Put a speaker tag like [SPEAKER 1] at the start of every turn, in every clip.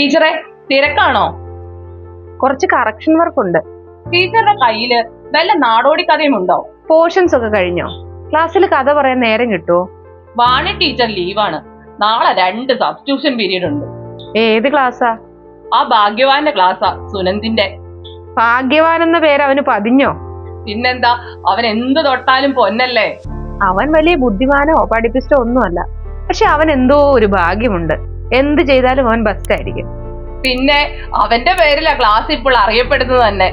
[SPEAKER 1] ടീച്ചറെ തിരക്കാണോ?
[SPEAKER 2] കുറച്ച് correction work ഉണ്ട്.
[SPEAKER 1] ടീച്ചറുടെ കയ്യിൽ വല്ല നാടോടി കഥയും ഉണ്ടോ?
[SPEAKER 2] പോർഷൻസ് ഒക്കെ കഴിഞ്ഞോ? ക്ലാസ്സിൽ കഥ പറയാൻ നേരം കിട്ടുമോ
[SPEAKER 1] വാണി ടീച്ചർ ലീവാണ് നാളെ രണ്ട് സബ്സ്റ്റിറ്റ്യൂഷൻ പീരീഡ് ഉണ്ട്.
[SPEAKER 2] ഏത് ക്ലാസ്സാ
[SPEAKER 1] ആ? ഭാഗ്യവാന്റെ ക്ലാസ്സാ സുനന്ദിന്റെ.
[SPEAKER 2] ഭാഗ്യവാൻ എന്ന പേര് അവന് പതിഞ്ഞോ?
[SPEAKER 1] പിന്നെന്താ? അവൻ എന്ത് തൊട്ടാലും പൊന്നല്ലേ?
[SPEAKER 2] അവൻ വലിയ ബുദ്ധിമാനോ പഠിപ്പിസ്റ്റോ ഒന്നുമല്ല. പക്ഷെ അവൻ എന്തോ ഒരു ഭാഗ്യമുണ്ട്. എന്ത് ചെയ്താലും അവൻ ബെസ്റ്റ് ആയിരിക്കും
[SPEAKER 1] പിന്നെ അവന്റെ പേരിലാ ക്ലാസ് ഇപ്പോൾ അറിയപ്പെടുന്നത് തന്നെ.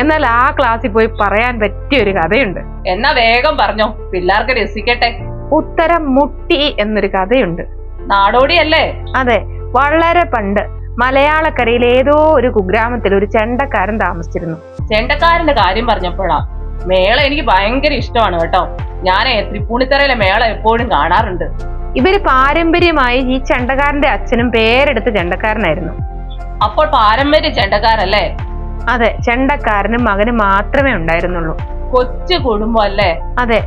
[SPEAKER 2] എന്നാൽ ആ ക്ലാസ്സിൽ പോയി പറയാൻ പറ്റിയ ഒരു കഥയുണ്ട്.
[SPEAKER 1] എന്നാ വേഗം പറഞ്ഞോ പിള്ളേർക്ക് രസിക്കട്ടെ.
[SPEAKER 2] ഉത്തരം മുട്ടി എന്നൊരു കഥയുണ്ട്.
[SPEAKER 1] നാടോടിയല്ലേ?
[SPEAKER 2] അതെ വളരെ പണ്ട് മലയാളക്കരയിൽ ഏതോ ഒരു കുഗ്രാമത്തിൽ ഒരു ചെണ്ടക്കാരൻ താമസിച്ചിരുന്നു.
[SPEAKER 1] ചെണ്ടക്കാരന്റെ കാര്യം പറഞ്ഞപ്പോഴാ മേള എനിക്ക് ഭയങ്കര ഇഷ്ടമാണ് കേട്ടോ. ഞാൻ തൃപ്പൂണിത്തറയിലെ മേള എപ്പോഴും കാണാറുണ്ട്.
[SPEAKER 2] ഇവർ പാരമ്പര്യമായി ഈ ചെണ്ടക്കാരന്റെ അച്ഛനും പേരെടുത്ത ചെണ്ടക്കാരനായിരുന്നു.
[SPEAKER 1] അപ്പോൾ പാരമ്പര്യ ചെണ്ടക്കാരല്ലേ?
[SPEAKER 2] അതെ ചെണ്ടക്കാരനും മകനും മാത്രമേ ഉണ്ടായിരുന്നുള്ളൂ.
[SPEAKER 1] കൊച്ചു കുടുംബം അല്ലേ
[SPEAKER 2] അതെ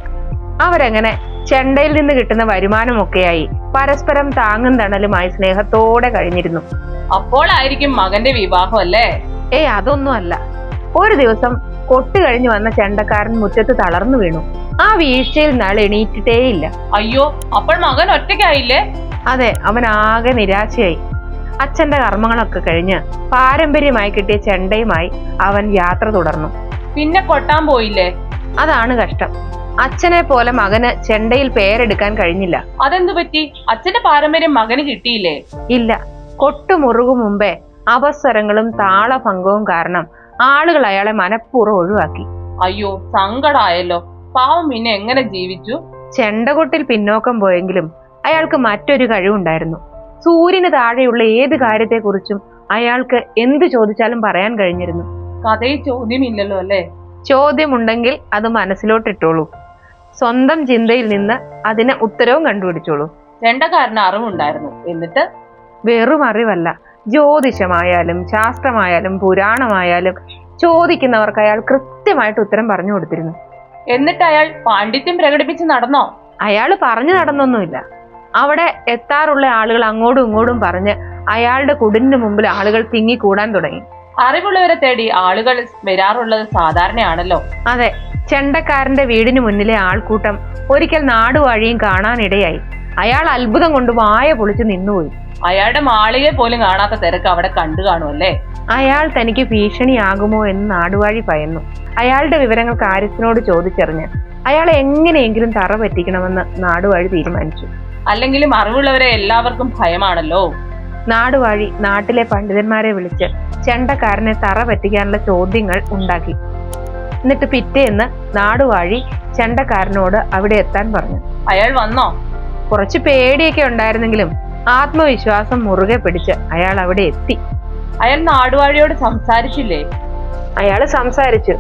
[SPEAKER 2] അവരങ്ങനെ ചെണ്ടയിൽ നിന്ന് കിട്ടുന്ന വരുമാനമൊക്കെയായി പരസ്പരം താങ്ങും തണലുമായി സ്നേഹത്തോടെ കഴിഞ്ഞിരുന്നു.
[SPEAKER 1] അപ്പോഴായിരിക്കും മകന്റെ വിവാഹം അല്ലേ
[SPEAKER 2] ഏയ് അതൊന്നും അല്ല ഒരു ദിവസം കൊട്ട് കഴിഞ്ഞു വന്ന ചെണ്ടക്കാരൻ മുറ്റത്ത് തളർന്നു വീണു. ആ വീഴ്ചയിൽ നാൾ എണീറ്റിട്ടേയില്ല.
[SPEAKER 1] അയ്യോ അപ്പോൾ മകൻ ഒറ്റയ്ക്കായില്ലേ?
[SPEAKER 2] അതെ അവൻ ആകെ നിരാശയായി. അച്ഛന്റെ കർമ്മങ്ങളൊക്കെ കഴിഞ്ഞ് പാരമ്പര്യമായി കിട്ടിയ ചെണ്ടയുമായി അവൻ യാത്ര തുടർന്നു.
[SPEAKER 1] പിന്നെ കൊട്ടാൻ പോയില്ലേ?
[SPEAKER 2] അതാണ് കഷ്ടം. അച്ഛനെ പോലെ മകന് ചെണ്ടയിൽ പേരെടുക്കാൻ കഴിഞ്ഞില്ല.
[SPEAKER 1] അതെന്തു പറ്റി? അച്ഛന്റെ പാരമ്പര്യം മകന് കിട്ടിയില്ലേ?
[SPEAKER 2] ഇല്ല. കൊട്ടുമുറുകു മുമ്പേ അവസരങ്ങളും താളഭംഗവും കാരണം ആളുകൾ അയാളെ മനഃപൂർവം ഒഴിവാക്കി.
[SPEAKER 1] അയ്യോ സങ്കടായല്ലോ. പാവം പിന്നെ എങ്ങനെ ജീവിച്ചു?
[SPEAKER 2] ചെണ്ടകൊട്ടിൽ പിന്നോക്കം പോയെങ്കിലും അയാൾക്ക് മറ്റൊരു കഴിവുണ്ടായിരുന്നു. സൂര്യന് താഴെയുള്ള ഏത് കാര്യത്തെക്കുറിച്ചും അയാൾക്ക് എന്ത് ചോദിച്ചാലും പറയാൻ കഴിഞ്ഞിരുന്നു.
[SPEAKER 1] കഥയിൽ ചോദ്യമില്ലല്ലോ അല്ലേ?
[SPEAKER 2] ചോദ്യമുണ്ടെങ്കിൽ അത് മനസ്സിലോട്ടിട്ടോളൂ. സ്വന്തം ചിന്തയിൽ നിന്ന് അതിന് ഉത്തരവും കണ്ടുപിടിച്ചോളൂ.
[SPEAKER 1] ചെണ്ടക്കാരന് അറിവുണ്ടായിരുന്നു. എന്നിട്ട്?
[SPEAKER 2] വെറും അറിവല്ല. ജ്യോതിഷമായാലും ശാസ്ത്രമായാലും പുരാണമായാലും ചോദിക്കുന്നവർക്ക് അയാൾ കൃത്യമായിട്ട് ഉത്തരം പറഞ്ഞു കൊടുത്തിരുന്നു.
[SPEAKER 1] എന്നിട്ട് അയാൾ പാണ്ഡിത്യം പ്രകടിപ്പിച്ച് നടന്നോ?
[SPEAKER 2] അയാൾ പറഞ്ഞു നടന്നൊന്നുമില്ല. അവിടെ എത്താറുള്ള ആളുകൾ അങ്ങോട്ടും ഇങ്ങോട്ടും പറഞ്ഞ് അയാളുടെ കുടിലിന് മുമ്പിൽ ആളുകൾ തിങ്ങി കൂടാൻ തുടങ്ങി.
[SPEAKER 1] അറിവുള്ളവരെ തേടി ആളുകൾ വരാറുള്ളത് സാധാരണയാണല്ലോ.
[SPEAKER 2] അതെ ചെണ്ടക്കാരന്റെ വീടിന് മുന്നിലെ ആൾക്കൂട്ടം ഒരിക്കൽ നാടുവാഴിയും കാണാനിടയായി. അയാൾ അത്ഭുതം കൊണ്ട് വായ പൊളിച്ച് നിന്നുപോയി.
[SPEAKER 1] അയാളുടെ മാളികയെ പോലും കാണാത്ത തിരക്ക് അവിടെ കണ്ടു കാണും അല്ലേ
[SPEAKER 2] അയാൾ തനിക്ക് ഭീഷണിയാകുമോ എന്ന് നാടുവാഴി ഭയന്നു. അയാളുടെ വിവരങ്ങൾ കാര്യസ്ഥനോട് ചോദിച്ചറിഞ്ഞ് അയാളെ എങ്ങനെയെങ്കിലും തറ പറ്റിക്കണമെന്ന് നാടുവാഴി തീരുമാനിച്ചു.
[SPEAKER 1] അല്ലെങ്കിലും അറിവുള്ളവരെ എല്ലാവർക്കും ഭയമാണല്ലോ.
[SPEAKER 2] നാടുവാഴി നാട്ടിലെ പണ്ഡിതന്മാരെ വിളിച്ച് ചെണ്ടക്കാരനെ തറ പറ്റിക്കാനുള്ള ചോദ്യങ്ങൾ ഉണ്ടാക്കി. എന്നിട്ട് പിറ്റേന്ന് നാടുവാഴി ചെണ്ടക്കാരനോട് അവിടെ എത്താൻ പറഞ്ഞു.
[SPEAKER 1] അയാൾ വന്നോ?
[SPEAKER 2] കുറച്ച് പേടിയൊക്കെ ഉണ്ടായിരുന്നെങ്കിലും ആത്മവിശ്വാസം മുറുകെ പിടിച്ച് അയാൾ അവിടെ എത്തി.
[SPEAKER 1] അയാൾ നാടുവാഴിയോട് സംസാരിച്ചില്ലേ?
[SPEAKER 2] അയാൾ സംസാരിച്ചു.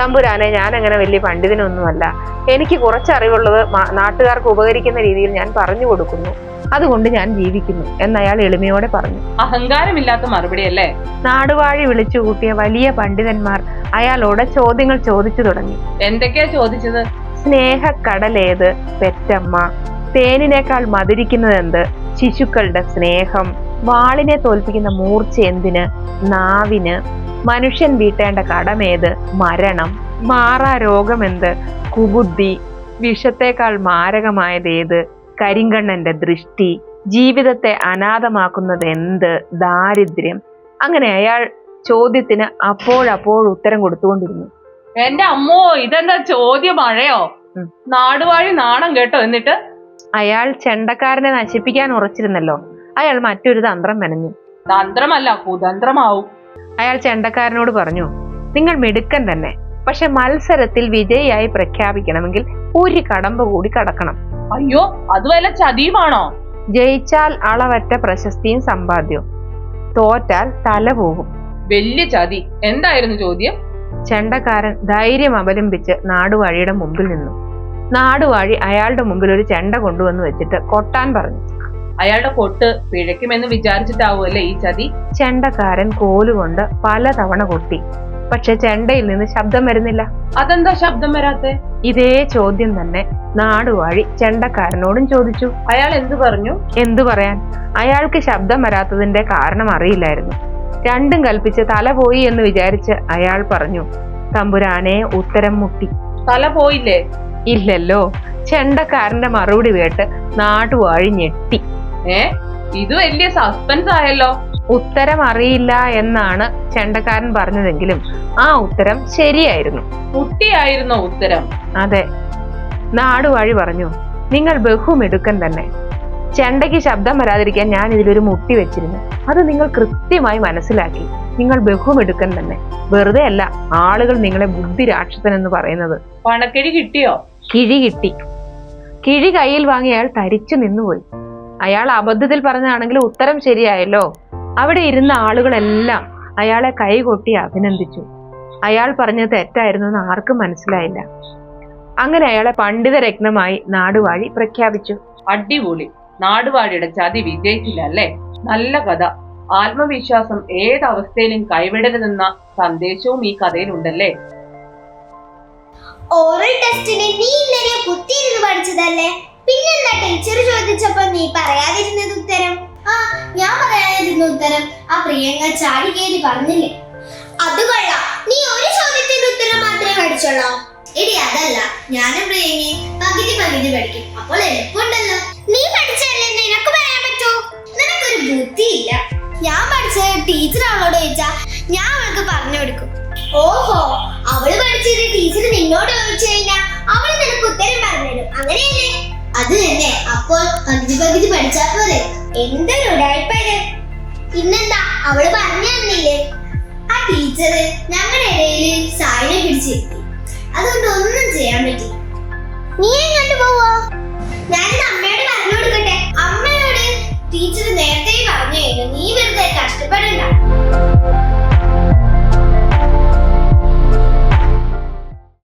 [SPEAKER 2] തമ്പുരാനെ ഞാൻ അങ്ങനെ വലിയ പണ്ഡിതനൊന്നുമല്ല. എനിക്ക് കുറച്ച് അറിവുള്ളത് നാട്ടുകാർക്ക് ഉപകരിക്കുന്ന രീതിയിൽ ഞാൻ പറഞ്ഞു കൊടുക്കുന്നു. അതുകൊണ്ട് ഞാൻ ജീവിക്കുന്നു എന്ന് അയാൾ എളിമയോടെ പറഞ്ഞു.
[SPEAKER 1] അഹങ്കാരമില്ലാത്ത മറുപടി അല്ലേ?
[SPEAKER 2] നാടുവാഴി വിളിച്ചു കൂട്ടിയ വലിയ പണ്ഡിതന്മാർ അയാളോട് ചോദ്യങ്ങൾ ചോദിച്ചു തുടങ്ങി.
[SPEAKER 1] എന്തൊക്കെയാ ചോദിച്ചത്?
[SPEAKER 2] സ്നേഹക്കടലേത് പെറ്റമ്മ. തേനിനേക്കാൾ മധുരിക്കുന്നതെന്ത്? ശിശുക്കളുടെ സ്നേഹം വാളിനെ തോൽപ്പിക്കുന്ന മൂർച്ച എന്തിന്? നാവിന്. മനുഷ്യൻ വീട്ടേണ്ട കടമേത്? മരണം. മാറാ രോഗമെന്ത്? കുബുദ്ധി. വിഷത്തേക്കാൾ മാരകമായതേത്? കരിങ്കണ്ണന്റെ ദൃഷ്ടി. ജീവിതത്തെ അനാഥമാക്കുന്നത് എന്ത്? ദാരിദ്ര്യം. അങ്ങനെ അയാൾ ചോദ്യത്തിന് അപ്പോഴപ്പോൾ ഉത്തരം കൊടുത്തുകൊണ്ടിരുന്നു.
[SPEAKER 1] എന്റെ അമ്മോ ഇതെന്താ ചോദ്യം മഴയോ നാടുവാഴി നാണം കേട്ടോ എന്നിട്ട്?
[SPEAKER 2] അയാൾ ചെണ്ടക്കാരനെ നശിപ്പിക്കാൻ ഉറച്ചിരുന്നല്ലോ. അയാൾ മറ്റൊരു തന്ത്രം മെനഞ്ഞു.
[SPEAKER 1] തന്ത്രമല്ല കുതന്ത്രമാവും.
[SPEAKER 2] അയാൾ ചെണ്ടക്കാരനോട് പറഞ്ഞു നിങ്ങൾ മിടുക്കൻ തന്നെ. പക്ഷെ മത്സരത്തിൽ വിജയിയായി പ്രഖ്യാപിക്കണമെങ്കിൽ ഒരു കടമ്പ കൂടി കടക്കണം.
[SPEAKER 1] അയ്യോ അത് വല്ല ചതിയുമാണോ?
[SPEAKER 2] ജയിച്ചാൽ അളവറ്റ പ്രശസ്തിയും സമ്പാദ്യവും. തോറ്റാൽ തല പോകും.
[SPEAKER 1] വലിയ ചതി. എന്തായിരുന്നു ചോദ്യം?
[SPEAKER 2] ചെണ്ടക്കാരൻ ധൈര്യം അവലംബിച്ച് നാടുവഴിയുടെ മുമ്പിൽ നിന്നു. നാടുവാഴി അയാളുടെ മുമ്പിൽ ഒരു ചെണ്ട കൊണ്ടുവന്ന് വെച്ചിട്ട് കൊട്ടാൻ പറഞ്ഞു.
[SPEAKER 1] അയാളുടെ കൊട്ട് പിഴയ്ക്കുമെന്ന് വിചാരിച്ചിട്ടാവുമല്ലേ ഈ ചതി?
[SPEAKER 2] ചെണ്ടക്കാരൻ കോലുകൊണ്ട് പലതവണ കൊട്ടി. പക്ഷെ ചെണ്ടയിൽ നിന്ന് ശബ്ദം വരുന്നില്ല.
[SPEAKER 1] അതെന്താ ശബ്ദം വരാത്തെ?
[SPEAKER 2] ഇതേ ചോദ്യം തന്നെ നാടുവാഴി ചെണ്ടക്കാരനോടും ചോദിച്ചു.
[SPEAKER 1] അയാൾ എന്തു പറഞ്ഞു?
[SPEAKER 2] എന്തു പറയാൻ? അയാൾക്ക് ശബ്ദം വരാത്തതിന്റെ കാരണം അറിയില്ലായിരുന്നു. രണ്ടും കൽപ്പിച്ച് തല പോയി എന്ന് വിചാരിച്ച് അയാൾ പറഞ്ഞു തമ്പുരാനെ ഉത്തരം മുട്ടി.
[SPEAKER 1] തല പോയില്ലേ?
[SPEAKER 2] ഇല്ലല്ലോ. ചെണ്ടക്കാരന്റെ മറുപടി കേട്ട് നാടുവാഴി ഞെട്ടി.
[SPEAKER 1] ഏ? ഇത് വലിയ സസ്പെൻസ് ആയല്ലോ.
[SPEAKER 2] ഉത്തരം അറിയില്ല എന്നാണ് ചെണ്ടക്കാരൻ പറഞ്ഞതെങ്കിലും ആ ഉത്തരം ശരിയായിരുന്നു.
[SPEAKER 1] കുട്ടിയായിരുന്നോ ഉത്തരം?
[SPEAKER 2] അതെ. നാടുവാഴി പറഞ്ഞു നിങ്ങൾ ബഹുമിടുക്കൻ തന്നെ. ചെണ്ടയ്ക്ക് ശബ്ദം വരാതിരിക്കാൻ ഞാൻ ഇതിലൊരു മുട്ടി വെച്ചിരുന്നു. അത് നിങ്ങൾ കൃത്യമായി മനസ്സിലാക്കി. നിങ്ങൾ ബഹുമെടുക്കൻ തന്നെ. വെറുതെ അല്ല ആളുകൾ നിങ്ങളെ ബുദ്ധി രാക്ഷസൻ എന്ന് പറയുന്നത്.
[SPEAKER 1] പണക്കിഴി കിട്ടിയോ?
[SPEAKER 2] കിഴി കിട്ടി. കിഴി കയ്യിൽ വാങ്ങി അയാൾ തരിച്ചു നിന്നുപോയി. അയാൾ അബദ്ധത്തിൽ പറഞ്ഞാണെങ്കിൽ ഉത്തരം ശരിയായല്ലോ. അവിടെ ഇരുന്ന ആളുകളെല്ലാം അയാളെ കൈകൊട്ടി അഭിനന്ദിച്ചു. അയാൾ പറഞ്ഞത് തെറ്റായിരുന്നു എന്ന് ആർക്കും മനസ്സിലായില്ല. അങ്ങനെ അയാളെ പണ്ഡിതരത്നമായി നാടുവാഴി പ്രഖ്യാപിച്ചു.
[SPEAKER 1] അടിപൊളി. നാടുവാഴിയുടെ ചതി വിജയിച്ചില്ല അല്ലേ? നല്ല കഥ. ആത്മവിശ്വാസം ഏതവസ്ഥയിലും കൈവിടരുതെന്ന സന്ദേശവും ഈ കഥയിലുണ്ടല്ലേ?
[SPEAKER 3] ഓറൽ ടെസ്റ്റിന് നീ ഇന്നലെ കുത്തിയിരുന്ന് പഠിച്ചതല്ലേ? പിന്നെന്താ ടീച്ചർ ചോദിച്ചപ്പോ നീ പറയാതിരുന്നത് ഉത്തരം? ആ ഞാൻ പറയാതിരുന്ന ഉത്തരം ആ പ്രിയങ്ക കയറി പറഞ്ഞില്ലേ? അത് കൊള്ളാം. നീ ഒരു ചോദ്യത്തിന്റെ ഉത്തരം മാത്രമേ പഠിച്ചോളാം എടി അതല്ല. ഞാനും പ്രിയങ്ങി പകുതി പകുതി പഠിക്കും. അപ്പോൾ എളുപ്പമുണ്ടല്ലോ. അത് തന്നെ. അപ്പോൾ പകുതി പകുതി പഠിച്ചാൽ പോലെ എന്തൊരു ഉടായ്പത് ഇന്നെന്താ? അവൾ പറഞ്ഞു തന്നില്ലേ? ആ ടീച്ചർ ഞങ്ങളുടെ ഇടയിൽ സായിനെ പിടിച്ചിരുത്തി. അതുകൊണ്ട് ഒന്നും ചെയ്യാൻ പറ്റി. നീ എങ്ങോട്ട് പോവോ? ഞാനിത് അമ്മയോട് പറഞ്ഞു കൊടുക്കട്ടെ. അമ്മയോട് ടീച്ചർ നേരത്തെ പറഞ്ഞു കഴിഞ്ഞു. നീ വെറുതെ കഷ്ടപ്പെടണ്ട.